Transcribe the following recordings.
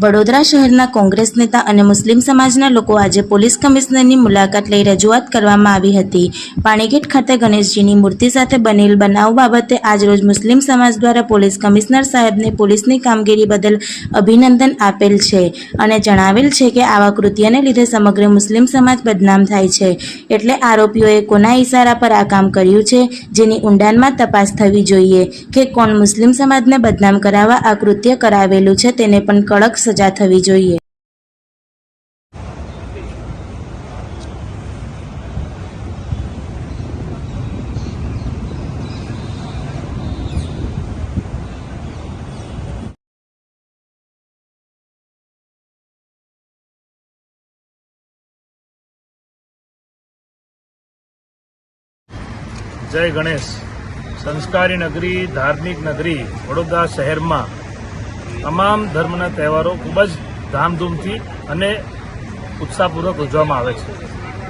વડોદરા શહેરના કોંગ્રેસ નેતા અને મુસ્લિમ સમાજના લોકો આજે પોલીસ કમિશનરની મુલાકાત લઈ રજૂઆત કરવામાં આવી હતી. પાણીગેટ ખાતે ગણેશજીની મૂર્તિ સાથે બનેલ બનાવ બાબતે આજરોજ મુસ્લિમ સમાજ દ્વારા પોલીસ કમિશનર સાહેબને પોલીસની કામગીરી બદલ અભિનંદન આપેલ છે અને જણાવેલ છે કે આવા કૃત્યને લીધે સમગ્ર મુસ્લિમ સમાજ બદનામ થાય છે. એટલે આરોપીઓએ કોના ઇશારા પર આ કામ કર્યું છે, જેની ઊંડાણમાં તપાસ થવી જોઈએ. કે કોણ મુસ્લિમ સમાજને બદનામ કરાવવા આ કૃત્ય કરાવેલું છે, તેને પણ કડક સજા થવી જોઈએ. જય ગણેશ. સંસ્કારી નગરી ધાર્મિક નગરી વડોદરા શહેરમાં તમામ ધર્મના તહેવારો ખૂબ જ ધામધૂમથી અને ઉત્સાહપૂર્વક ઉજવવામાં આવે છે.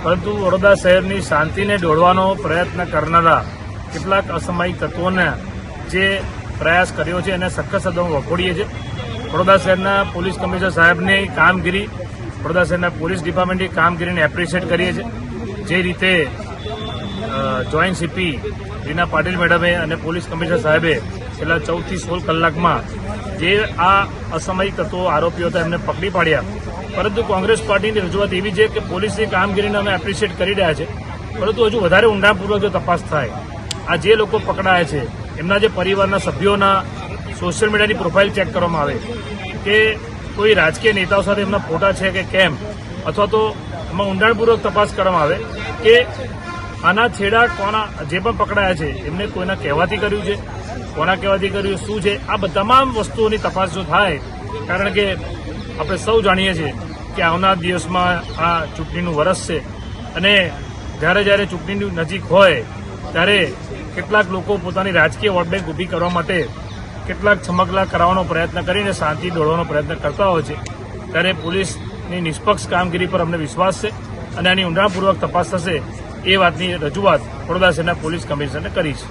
પરંતુ વડોદરા શહેરની શાંતિને ડોળવાનો પ્રયત્ન કરનારા કેટલાક અસામાયિક તત્વોને જે પ્રયાસ કર્યો છે એને સખત શબ્દોમાં વખોડીએ છીએ વડોદરા શહેરના પોલીસ કમિશનર સાહેબની કામગીરી, વડોદરા શહેરના પોલીસ ડિપાર્ટમેન્ટની કામગીરીને એપ્રિશિએટ કરીએ છીએ જે રીતે જોઈન્ટ સીપી રીના પાટીલ મેડમે અને પોલીસ કમિશનર સાહેબે છેલ્લા ચૌદથી સોળ કલાકમાં જે આ અસામયિક તત્વો આરોપીઓ હતા એમને પકડી પાડ્યા. પરંતુ કોંગ્રેસ પાર્ટીની રજૂઆત એવી છે કે પોલીસની કામગીરીને અમે એપ્રિશિએટ કરી રહ્યા છે. પરંતુ હજુ વધારે ઊંડાણપૂર્વક જો તપાસ થાય, આ જે લોકો પકડાયા છે, એમના જે પરિવારના સભ્યોના સોશિયલ મીડિયાની પ્રોફાઇલ ચેક કરવામાં આવે કે કોઈ રાજકીય નેતાઓ સાથે એમના ફોટા છે કે કેમ? અથવા તો એમાં ઊંડાણપૂર્વક તપાસ કરવામાં આવે કે આના છેડા કોના જે પણ પકડાયા છે, એમને કોઈના કહેવાથી કર્યું છે, કોના કહેવાથી કર્યું, શું છે, આ તમામ વસ્તુઓની તપાસ જો થાય, કારણ કે આપણે સૌ જાણીએ છીએ કે આવનાર દિવસમાં આ ચૂંટણીનું વરસ છે. અને જ્યારે જ્યારે ચૂંટણીની નજીક હોય, ત્યારે કેટલાક લોકો પોતાની રાજકીય વોટ બેંક ઊભી કરવા માટે કેટલાક છમકલા કરાવવાનો પ્રયત્ન કરીને શાંતિ દોડવાનો પ્રયત્ન કરતા હોય છે. ત્યારે પોલીસની નિષ્પક્ષ કામગીરી પર અમને વિશ્વાસ છે અને આની ઊંડાણપૂર્વક તપાસ થશે. એ વાતની રજૂઆત વડોદરા શહેરના પોલીસ કમિશનરને કરી છે.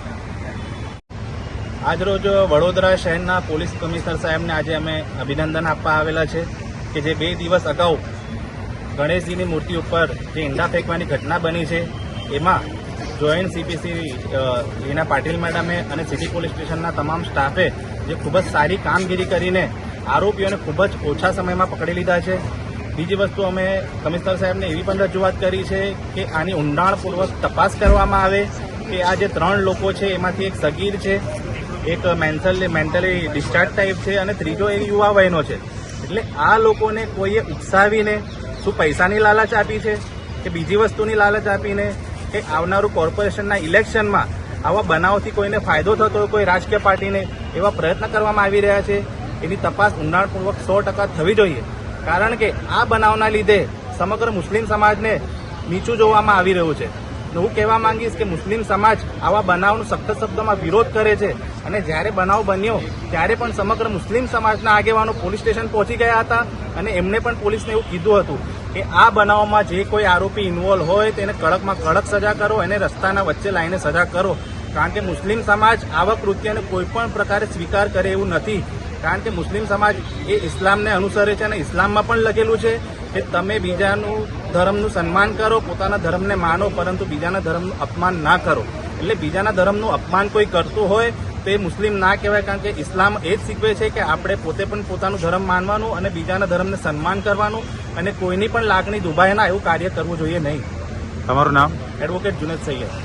આજરોજ વડોદરા શહેરના પોલીસ કમિશનર સાહેબને આજે અમે અભિનંદન આપવા આવેલા છે કે જે બે દિવસ અગાઉ ગણેશજીની મૂર્તિ ઉપર જે ઈંડા ફેંકવાની ઘટના બની છે, એમાં જોઈન્ટ સીપીસી રીના પાટીલ મેડમે અને સિટી પોલીસ સ્ટેશનના તમામ સ્ટાફે જે ખૂબ જ સારી કામગીરી કરીને આરોપીઓને ખૂબ જ ઓછા સમયમાં પકડી લીધા છે. બીજી વસ્તુ અમે કમિશનર સાહેબને એવી પણ રજૂઆત કરી છે કે આની ઊંડાણપૂર્વક તપાસ કરવામાં આવે કે આ જે ત્રણ લોકો છે, એમાંથી એક સગીર છે, એક મેન્ટલ મેન્ટલી ડિસ્ચાર્જ ટાઈપ છે અને ત્રીજો એક યુવા વયનો છે. એટલે આ લોકોને કોઈએ ઉકસાવીને શું પૈસાની લાલચ આપી છે કે બીજી વસ્તુની લાલચ આપીને કે આવનારું કોર્પોરેશનના ઇલેક્શનમાં આવા બનાવથી કોઈને ફાયદો થતો હોય, કોઈ રાજકીય પાર્ટીને એવા પ્રયત્ન કરવામાં આવી રહ્યા છે, એની તપાસ ઊંડાણપૂર્વક સો ટકા થવી જોઈએ. કારણ કે આ બનાવના લીધે સમગ્ર મુસ્લિમ સમાજને નીચું જોવામાં આવી રહ્યું છે. હું કહેવા માંગીશ કે મુસ્લિમ સમાજ આવા બનાવનો સખત શબ્દોમાં વિરોધ કરે છે અને જ્યારે બનાવ બન્યો ત્યારે પણ સમગ્ર મુસ્લિમ સમાજના આગેવાનો પોલીસ સ્ટેશન પહોંચી ગયા હતા અને એમને પણ પોલીસને એવું કીધું હતું કે આ બનાવમાં જે કોઈ આરોપી ઇન્વોલ્વ હોય તેને કડકમાં કડક સજા કરો અને રસ્તાના વચ્ચે લાઈને સજા કરો. કારણ કે મુસ્લિમ સમાજ આવા કૃત્યને કોઈ પણ પ્રકારે સ્વીકાર કરે એવું નથી. કારણ કે મુસ્લિમ સમાજ એ ઇસ્લામને અનુસરે છે અને ઇસ્લામમાં પણ લખેલું છે કે તમે બીજાનું ધર્મનું સન્માન કરો પોતાના ધર્મને માનો પરંતુ બીજાના ધર્મનું અપમાન ના કરો. એટલે બીજાના ધર્મનું અપમાન કોઈ કરતું હોય તો એ મુસ્લિમ ના કહેવાય કારણ કે ઇસ્લામ એ જ શીખવે છે કે આપણે પોતે પણ પોતાનું ધર્મ માનવાનું અને બીજાના ધર્મને સન્માન કરવાનું અને કોઈની પણ લાગણી દુભાય ના એવું કાર્ય કરવું જોઈએ નહીં. તમારું નામ? એડવોકેટ જુનેદ સૈયદ.